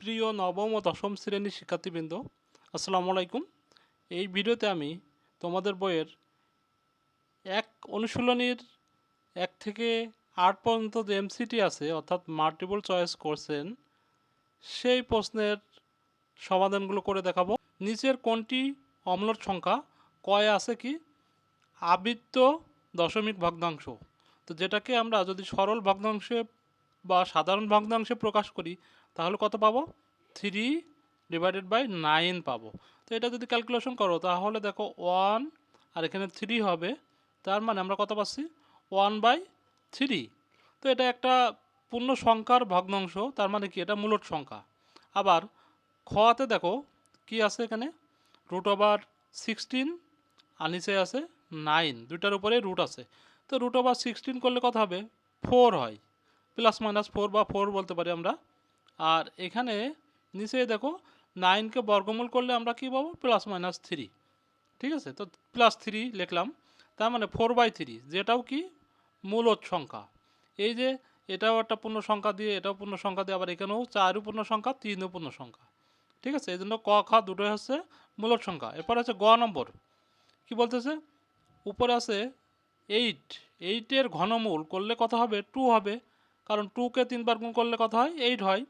প্রিয় নবম ও দশম শ্রেণির শিক্ষার্থীবৃন্দ, আসসালামু আলাইকুম। এই ভিডিওতে আমি তোমাদের বইয়ের এক অনুশীলনীর এক থেকে আট পর্যন্ত যে এমসিটি আছে, অর্থাৎ মাল্টিপল চয়েস করছেন সেই প্রশ্নের সমাধানগুলো করে দেখাবো। নিচের কোনটি অম্লর সংখ্যা, কয় আছে কি? আবৃত্ত দশমিক ভগ্নাংশ। তো যেটাকে আমরা যদি সরল ভগ্নাংশে বা সাধারণ ভগ্নাংশে প্রকাশ করি তাহলে কত পাবো? থ্রি ডিভাইডেড বাই নাইন পাবো। তো এটা যদি ক্যালকুলেশন করো, তাহলে দেখো ওয়ান আর এখানে থ্রি হবে, তার মানে আমরা কত পাচ্ছি? ওয়ান বাই থ্রি তো এটা একটা পূর্ণ সংখ্যার ভগ্নাংশ, তার মানে কি? এটা মূলট সংখ্যা। আবার খতে দেখো, কি আছে এখানে? রুট ওভার সিক্সটিন আর নিচে আছে নাইন দুইটার উপরে রুট আছে। তো রুট ওভার সিক্সটিন করলে কত হবে? ফোর হয়। প্লাস মাইনাস ফোর বা ফোর বলতে পারি আমরা। আর এখানে নিচে দেখো নাইনকে বর্গমূল করলে আমরা কি পাবো? প্লাস মাইনাস থ্রি ঠিক আছে? তো প্লাস থ্রি লিখলাম। তার মানে ফোর বাই থ্রি যেটাও কি? মূলত সংখ্যা। এই যে এটাও একটা পূর্ণ সংখ্যা দিয়ে, এটাও পূর্ণ সংখ্যা দিয়ে, আবার এখানেও চারও পূর্ণ সংখ্যা, তিনও পূর্ণ সংখ্যা। ঠিক আছে? এই জন্য ক, খ দুটোই হচ্ছে মূলত সংখ্যা। এরপর আছে গ নম্বর। কি বলতেছে? উপরে আছে এইট এইটের ঘনমূল করলে কত হবে? টু হবে। কারণ টুকে তিনবার গুণ করলে কত হয়? এইট হয়।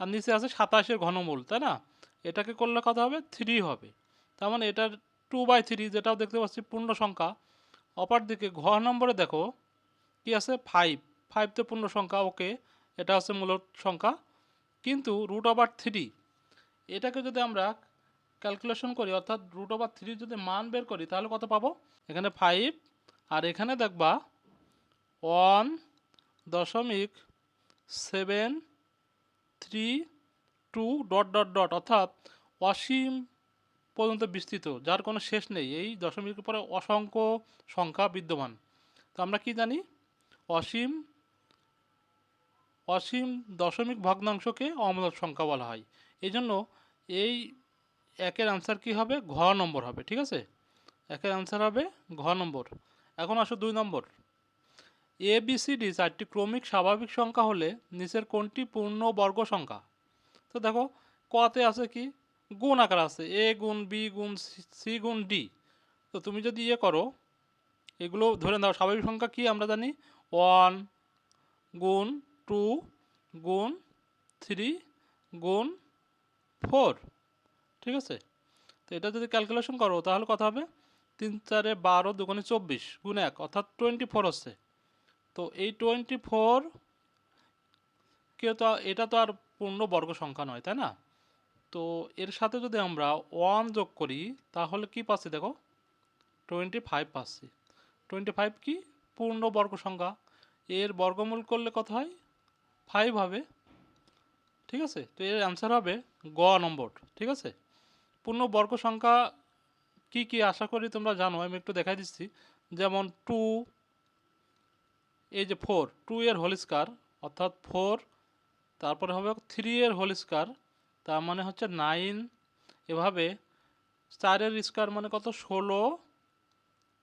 আর নিচে আছে সাতাশের ঘনমূল, তাই না? এটাকে করলে কত হবে? থ্রি হবে। তার মানে এটার টু বাই থ্রি যেটাও দেখতে পাচ্ছি পূর্ণ সংখ্যা। অপর দিকে ঘ নম্বরে দেখো, কি আছে? ফাইভ ফাইভ তো পূর্ণ সংখ্যা ওকে এটা হচ্ছে মূলত সংখ্যা। কিন্তু রুট ওভার থ্রি এটাকে যদি আমরা ক্যালকুলেশন করি, অর্থাৎ রুট ওভার থ্রি যদি মান বের করি, তাহলে কত পাবো? এখানে ফাইভ আর এখানে দেখবা ওয়ান দশমিক seven three two dot dot dot অর্থাৎ অসীম পর্যন্ত বিস্তৃত, যার কোনো শেষ নেই। এই দশমিকের উপরে অসংখ্য সংখ্যা বিদ্যমান। তো আমরা কি জানি? অসীম অসীম দশমিক ভগ্নাংশকে অমূলক সংখ্যা বলা হয়। এই জন্য এই একের আনসার কি হবে? ঘ নম্বর হবে, ঠিক আছে? একের আনসার হবে ঘ নম্বর। এখন আসো দুই নম্বর। এ বি চারটি ক্রমিক স্বাভাবিক সংখ্যা হলে নিচের কোনটি পূর্ণ বর্গ সংখ্যা? তো দেখো, কতে আছে কি? গুণ আকার আছে। এ গুণ বি গুণ সি গুণ ডি তো তুমি যদি ইয়ে করো, এগুলো ধরে নাও, স্বাভাবিক সংখ্যা কি আমরা জানি? ওয়ান গুণ টু গুণ থ্রি গুণ ফোর। ঠিক আছে? তো এটা যদি ক্যালকুলেশন করো, তাহলে কত হবে? তিন চারে বারো দুগুণে চব্বিশ গুণ এক, অর্থাৎ টোয়েন্টি ফোর হচ্ছে। তো এই টোয়েন্টি ফোর কে তো এটা তো আর পূর্ণ বর্গ সংখ্যা নয়, তাই না? তো এর সাথে যদি আমরা ওয়ান যোগ করি, তাহলে কি পাচ্ছি দেখো? টোয়েন্টি ফাইভ পাচ্ছি। টোয়েন্টি ফাইভ কি? পূর্ণ বর্গ সংখ্যা। এর বর্গমূল করলে কত হয়? ফাইভ হবে। ঠিক আছে? তো এর অ্যান্সার হবে গ নম্বর। ঠিক আছে? পূর্ণ বর্গ সংখ্যা কি কি? আশা করি তোমরা জানো, আমি একটু দেখাই দিচ্ছি। যেমন টু এই যে ফোর, টু এর হোল স্কোয়ার, অর্থাৎ ফোর, তারপরে হবে থ্রি এর হোল স্কোয়ার, তার মানে হচ্ছে নাইন, এভাবে চারের স্কোয়ার মানে কত? ষোলো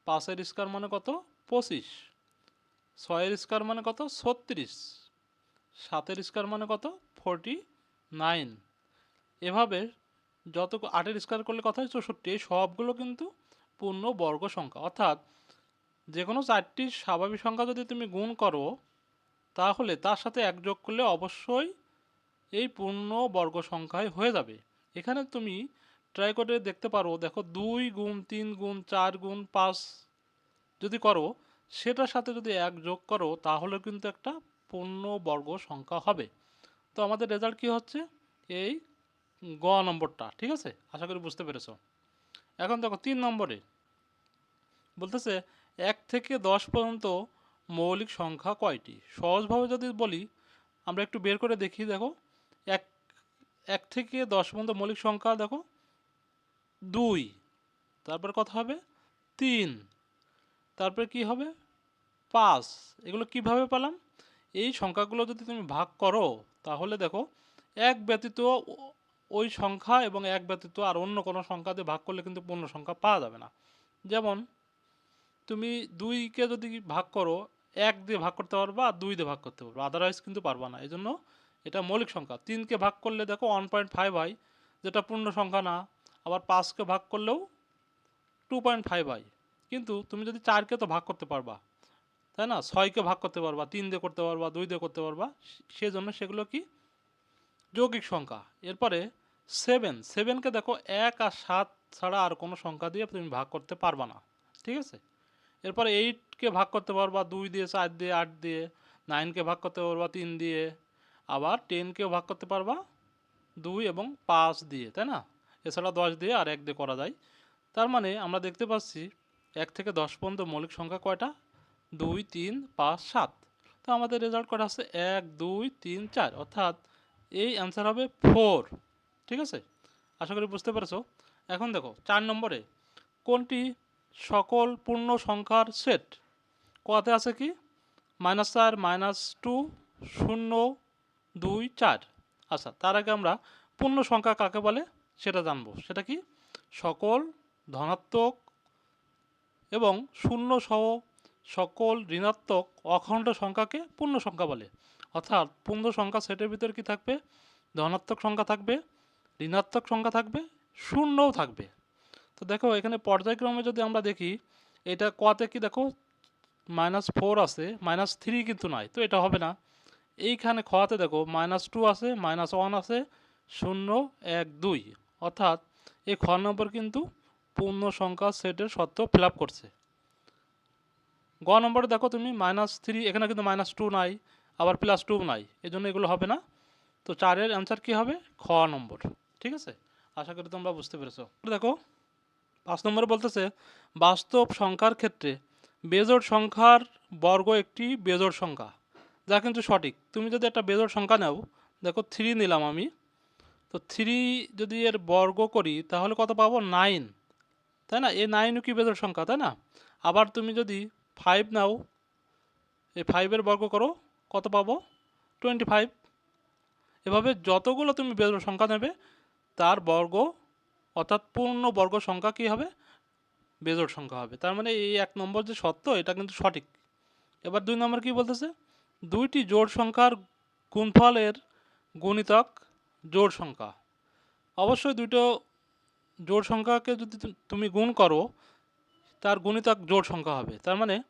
পাঁচের স্কোয়ার মানে কত? পঁচিশ ছয়ের স্কোয়ার মানে কত? ছত্রিশ সাতের স্কোয়ার মানে কত? ফোরটি নাইন, এভাবে যত আটের স্কোয়ার করলে কত হয়? চৌষট্টি, এই সবগুলো কিন্তু পূর্ণ বর্গ সংখ্যা, অর্থাৎ যে কোনো চারটি স্বাভাবিক সংখ্যা যদি তুমি গুণ করো, তাহলে তার সাথে এক যোগ করলে অবশ্যই এই পূর্ণ বর্গ সংখ্যায় হয়ে যাবে। এখানে তুমি ট্রাই করে দেখতে পারো, দেখো দুই গুণ তিন গুণ চার গুণ পাঁচ যদি করো, সেটার সাথে যদি এক যোগ করো, তাহলে কিন্তু একটা পূর্ণ বর্গ সংখ্যা হবে। তো আমাদের রেজাল্ট কি হচ্ছে? এই গ নম্বরটা, ঠিক আছে? আশা করি বুঝতে পেরেছ। এখন দেখো তিন নম্বরে বলতেছে এক থেকে দশ পর্যন্ত মৌলিক সংখ্যা কয়টি? সহজভাবে যদি বলি, আমরা একটু বের করে দেখি, দেখো। এক এক থেকে দশ পর্যন্ত মৌলিক সংখ্যা, দেখো। দুই, তারপর কথা হবে? তিন, তারপরে কি হবে? পাঁচ, এগুলো কীভাবে পেলাম? এই সংখ্যাগুলো যদি তুমি ভাগ করো, তাহলে দেখো, এক ব্যতীত ওই সংখ্যা এবং এক ব্যতীত আর অন্য কোনো সংখ্যা দিয়ে ভাগ করলে কিন্তু পূর্ণ সংখ্যা পাওয়া যাবে না। যেমন তুমি দুইকে যদি ভাগ করো, এক দিয়ে ভাগ করতে পারবা, আর দুই দিয়ে ভাগ করতে পারবা। আদারওয়াইজ কিন্তু পারবা না। এই জন্য এটা মৌলিক সংখ্যা। তিনকে ভাগ করলে দেখো ওয়ান পয়েন্ট ফাইভ হয়, যেটা পূর্ণ সংখ্যা না। আবার পাঁচকে ভাগ করলেও টু পয়েন্ট ফাইভ হয়। কিন্তু তুমি যদি চারকে তো ভাগ করতে পারবা, তাই না? ছয়কে ভাগ করতে পারবা, তিন দিয়ে করতে পারবা, দুই দিয়ে করতে পারবা, সেজন্য সেগুলো কি? যৌগিক সংখ্যা। এরপরে সেভেন সেভেনকে দেখো এক আর সাত ছাড়া আর কোনো সংখ্যা দিয়ে তুমি ভাগ করতে পারবা না। ঠিক আছে? এরপরে এইটকে ভাগ করতে পারবা দুই দিয়ে চার দিয়ে আট দিয়ে নাইনকে ভাগ করতে পারবা তিন দিয়ে, আবার টেনকেও ভাগ করতে পারবা দুই এবং পাঁচ দিয়ে, তাই না? এছাড়া দশ দিয়ে আর এক দিয়ে করা যায়। তার মানে আমরা দেখতে পাচ্ছি এক থেকে দশ পর্যন্ত মৌলিক সংখ্যা কয়টা? দুই, তিন, পাঁচ, সাত। তো আমাদের রেজাল্ট কটা হচ্ছে এক, দুই, তিন, চার। অর্থাৎ এই অ্যান্সার হবে ফোর ঠিক আছে? আশা করি বুঝতে পেরেছ? এখন দেখো, চার নম্বরে কোনটি সকল পূর্ণ সংখ্যার সেট। কতে আছে কি? মাইনাস চার, মাইনাস টু, শূন্য, দুই, চার। আচ্ছা তার আগে আমরা পূর্ণ সংখ্যা কাকে বলে সেটা জানব। সেটা কি? সকল, ধনাত্মক এবং শূন্য সহ সকল ঋণাত্মক অখণ্ড সংখ্যাকে পূর্ণ সংখ্যা বলে। অর্থাৎ পূর্ণ সংখ্যা সেটের ভিতরে কি থাকবে? ধনাত্মক সংখ্যা থাকবে, ঋণাত্মক সংখ্যা থাকবে, শূন্যও থাকবে। তো দেখো, এখানে পর্যায়ক্রমে যদি আমরা দেখি, এটা কতে কি দেখো মাইনাস ফোর আছে মাইনাস থ্রি কিন্তু নাই, তো এটা হবে না। এইখানে খতে দেখো মাইনাস টু আছে মাইনাস ওয়ান আছে, শূন্য, এক, দুই। অর্থাৎ এই খ নম্বর কিন্তু পূর্ণ সংখ্যা সেটের সত্য ফিল করছে। গ নম্বরে দেখো তুমি মাইনাস থ্রি এখানে কিন্তু মাইনাস টু নাই, আবার প্লাস টু নাই এই জন্য এগুলো হবে না। তো চারের অ্যান্সার কী হবে? খ নম্বর ঠিক আছে? আশা করি তোমরা বুঝতে পেরেছ। দেখো পাঁচ নম্বরে বলতেছে, বাস্তব সংখ্যার ক্ষেত্রে বেজোড় সংখ্যার বর্গ একটি বেজোড় সংখ্যা। যা কিন্তু সঠিক। তুমি যদি একটা বেজোড় সংখ্যা নাও, দেখো থ্রি নিলাম আমি, তো থ্রি যদি এর বর্গ করি, তাহলে কত পাবো? নাইন তাই না? এ নাইনও কি বেজোড় সংখ্যা, তাই না? আবার তুমি যদি ফাইভ নাও এই ফাইভের বর্গ করো, কত পাবো? টোয়েন্টি ফাইভ এভাবে যতগুলো তুমি বেজোড় সংখ্যা নেবে, তার বর্গ অর্থাৎ পূর্ণ বর্গ সংখ্যা কী হবে? বেজোড় সংখ্যা হবে। তার মানে এই এক নম্বর যে সত্য, এটা কিন্তু সঠিক। এবার দুই নম্বর কি বলতেছে? দুইটি জোড় সংখ্যার গুণফলের গুণিতক জোড় সংখ্যা। অবশ্যই দুটো জোড় সংখ্যাকে যদি তুমি গুণ করো, তার গুণিতক জোড় সংখ্যা হবে। তার মানে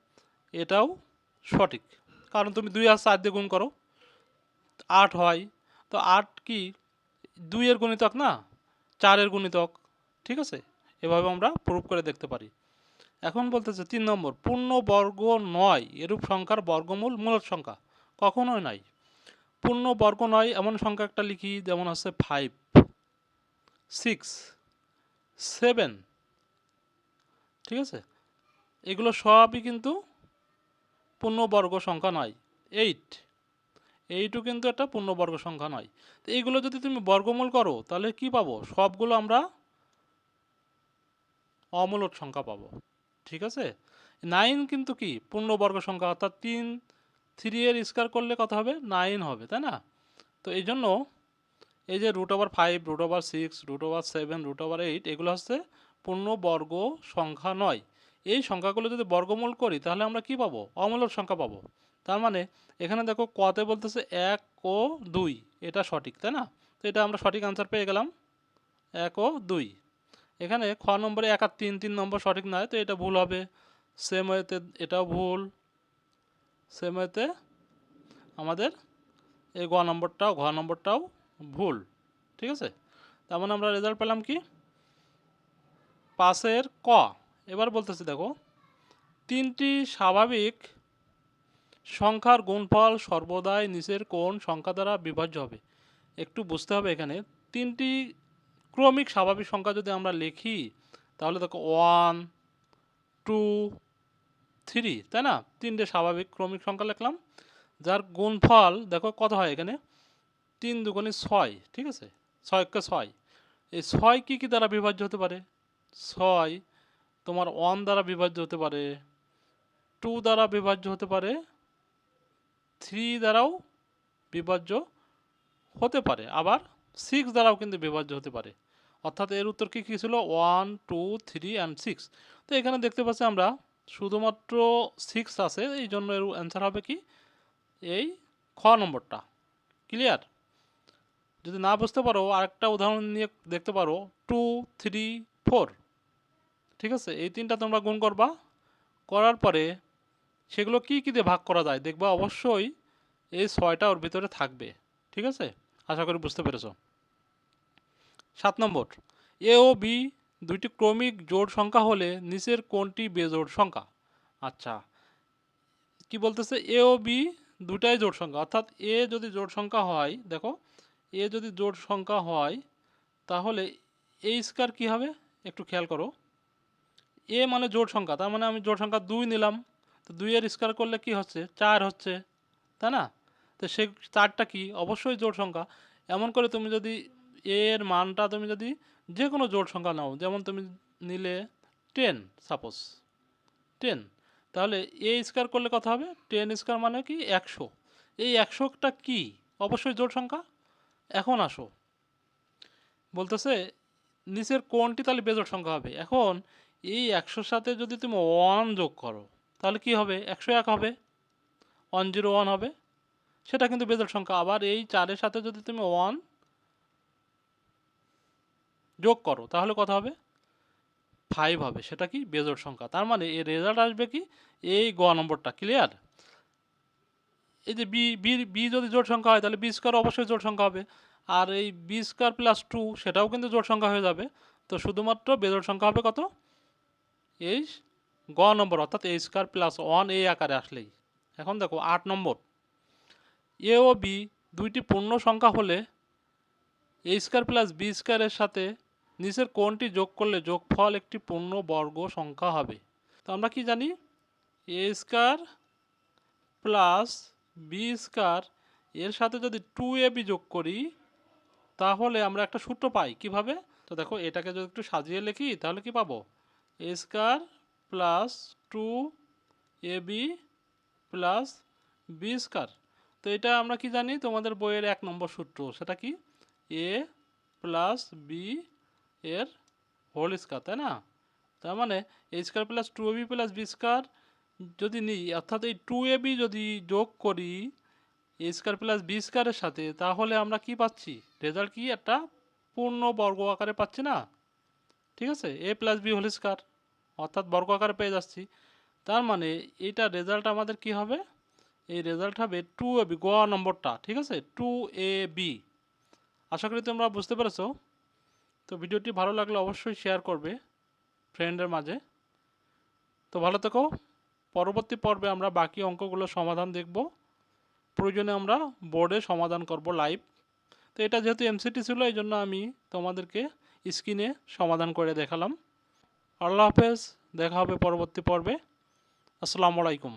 এটাও সঠিক। কারণ তুমি দুই আর চার দিয়ে গুণ করো। আট হয়। তো আট কি দুইয়ের গুণিতক না? চারের গুণিতক, ঠিক আছে? এভাবে আমরা প্রুভ করে দেখতে পারি। এখন বলতেছে তিন নম্বর, পূর্ণ বর্গ নয়, এরূপ সংখ্যার বর্গমূল মূলত সংখ্যা, কখনোই নাই। পূর্ণ বর্গ নয়, এমন সংখ্যা একটা লিখি, যেমন আছে ফাইভ সিক্স সেভেন ঠিক আছে? এগুলো সবই কিন্তু পূর্ণবর্গ সংখ্যা নয় এইট এইটও কিন্তু একটা পূর্ণবর্গ সংখ্যা নয়। তো এইগুলো যদি তুমি বর্গমূল করো, তাহলে কি পাবো? সবগুলো আমরা অমূলক সংখ্যা পাবো। ঠিক আছে? নাইন কিন্তু কি? পূর্ণবর্গ সংখ্যা, অর্থাৎ তিন থ্রি এর স্কোয়ার করলে কত হবে? নাইন হবে, তাই না? তো এই জন্য এই যে root over five root over six root over seven root over eight এগুলো হচ্ছে পূর্ণবর্গ সংখ্যা নয়। এই সংখ্যাগুলো যদি বর্গমূল করি, তাহলে আমরা কি পাবো? অমূলক সংখ্যা পাবো। তার মানে এখানে দেখো কতে বলতেছে এক ও দুই, এটা সঠিক, তাই না? তো এটা আমরা সঠিক আনসার পেয়ে গেলাম, এক ও দুই। এখানে খ নম্বরে এক আর তিন তিন নম্বর সঠিক নয়, তো এটা ভুল হবে। সেম ওয়েতে এটাও ভুল। সেম ওয়েতে আমাদের এই গ নম্বরটাও, ঘ নম্বরটাও ভুল, ঠিক আছে? তার মানে আমরা রেজাল্ট পেলাম কি? পাশের ক। এবার বলতেছি দেখো, তিনটি স্বাভাবিক সংখ্যার গুণফল সর্বদাই নিচের কোন সংখ্যা দ্বারা বিভাজ্য হবে। একটু বুঝতে হবে এখানে। তিনটি ক্রমিক স্বাভাবিক সংখ্যা যদি আমরা লিখি, তাহলে দেখো ওয়ান, টু, থ্রি, তাই না? তিনটে স্বাভাবিক ক্রমিক সংখ্যা লিখলাম, যার গুণফল দেখো কত হয় এখানে? তিন দুগুণে ছয়, ঠিক আছে? ছয়কে ছয়। এই ছয় কী কী দ্বারা বিভাজ্য হতে পারে? ছয় তোমার ওয়ান দ্বারা বিভাজ্য হতে পারে, টু দ্বারা বিভাজ্য হতে পারে থ্রি দ্বারাও বিভাজ্য হতে পারে। আবার সিক্স দ্বারাও কিন্তু বিভাজ্য হতে পারে। অর্থাৎ এর উত্তর কী কী ছিল? One two three and six তো এখানে দেখতে পাচ্ছি আমরা শুধুমাত্র সিক্স আছে। এই জন্য এর অ্যান্সার হবে কি? এই খ নম্বরটা। ক্লিয়ার যদি না বুঝতে পারো, আরেকটা উদাহরণ নিয়ে দেখতে পারো। টু থ্রি ফোর ঠিক আছে? এই তিনটা তোমরা গুণ করবা। করার পরে সেগুলো কি, কী দিয়ে ভাগ করা যায়? দেখবা অবশ্যই এই ছয়টা ওর ভিতরে থাকবে, ঠিক আছে? আশা করি বুঝতে পেরেছ। সাত নম্বর, এ ও বি দুইটি ক্রমিক জোড় সংখ্যা হলে নিচের কোনটি বেজোড় সংখ্যা? আচ্ছা কি বলতেছে? এ ও বি দুটাই জোড় সংখ্যা, অর্থাৎ এ যদি জোড় সংখ্যা হয়, দেখো, এ যদি জোড় সংখ্যা হয়, তাহলে এ স্কোয়ার কী হবে? একটু খেয়াল করো। এ মানে জোড় সংখ্যা, তার মানে আমি জোড় সংখ্যা দুই নিলাম তো দুইয়ের স্কোয়ার করলে কি হচ্ছে? চার হচ্ছে, তাই না? তো সে চারটা কি? অবশ্যই জোড় সংখ্যা। এমন করে তুমি যদি এর মানটা তুমি যদি যে কোনো জোড় সংখ্যা নাও, যেমন তুমি নিলে টেন সাপোজ টেন তাহলে এ স্কোয়ার করলে কথা হবে? টেন স্কোয়ার মানে কি? একশো। এই একশোটা কি? অবশ্যই জোড় সংখ্যা। এখন আসো। বলতেছে, নিচের কোনটি তাহলে বেজোড় সংখ্যা হবে? এখন এই একশোর সাথে যদি তুমি ওয়ান যোগ করো তাহলে কি হবে? একশো এক হবে। ওয়ান জিরো ওয়ান হবে। সেটা কিন্তু বেজোড় সংখ্যা। আবার এই চারের সাথে যদি তুমি ওয়ান যোগ করো, তাহলে কত হবে? ফাইভ হবে। সেটা কি? বেজোড় সংখ্যা। তার মানে এর রেজাল্ট আসবে কি? এই গ নম্বরটা। ক্লিয়ার এই যে বি বি বি যদি জোড় সংখ্যা হয়, তাহলে বি স্কোয়ার অবশ্যই জোড় সংখ্যা হবে। আর এই বি স্কোয়ার প্লাস টু সেটাও কিন্তু জোড় সংখ্যা হয়ে যাবে। তো শুধুমাত্র বেজোড় সংখ্যা হবে কত? এই গ নম্বর অর্থাৎ এ স্কোয়ার প্লাস ওয়ান এই আকারে আসলেই। এখন দেখো আট নম্বর। এ ও বি দুইটি পূর্ণ সংখ্যা হলে এ স্কোয়ার প্লাস বি স্কোয়ারের সাথে নিচের কোনটি যোগ করলে যোগফল একটি পূর্ণ বর্গ সংখ্যা হবে। তো আমরা কি জানি? A square plus B square এর সাথে যদি টু এ বি যোগ করি, তাহলে আমরা একটা সূত্র পাই। কীভাবে? তো দেখো এটাকে যদি একটু সাজিয়ে লিখি, তাহলে কি পাবো? A square plus two A B plus B square তো এটা আমরা কি জানি? তোমাদের বইয়ের এক নম্বর সূত্র। সেটা কি? এ প্লাস বি এর হোল স্কোয়ার তাই না? তার মানে A square plus two A B plus B square যদি নিই, অর্থাৎ এই টু এ বি যদি যোগ করি এ স্কোয়ার প্লাস বি স্কোয়ারের সাথে, তাহলে আমরা কি পাচ্ছি? রেজাল্ট কি? একটা পূর্ণ বর্গ আকারে পাচ্ছি না। ঠিক আছে? A plus B whole square অর্থাৎ বর্গ আকারে পেয়ে যাচ্ছি। তার মানে এইটা রেজাল্ট আমাদের কি হবে? এই রেজাল্ট হবে টু এ বি গ নম্বরটা, ঠিক আছে? টু এ বি আশা করি তোমরা বুঝতে পেরেছ। তো ভিডিওটি ভালো লাগলে অবশ্যই শেয়ার করবে ফ্রেন্ডের মাঝে। তো ভালো থেকো। পরবর্তী পর্বে আমরা বাকি অঙ্কগুলোর সমাধান দেখব। প্রয়োজনে আমরা বোর্ডে সমাধান করব লাইভ তো এটা যেহেতু এমসিটি ছিল এই জন্য আমি তোমাদেরকে স্ক্রিনে সমাধান করে দেখালাম। আল্লাহ হাফেজ দেখা হবে পরবর্তী পর্বে। আসসালামু আলাইকুম।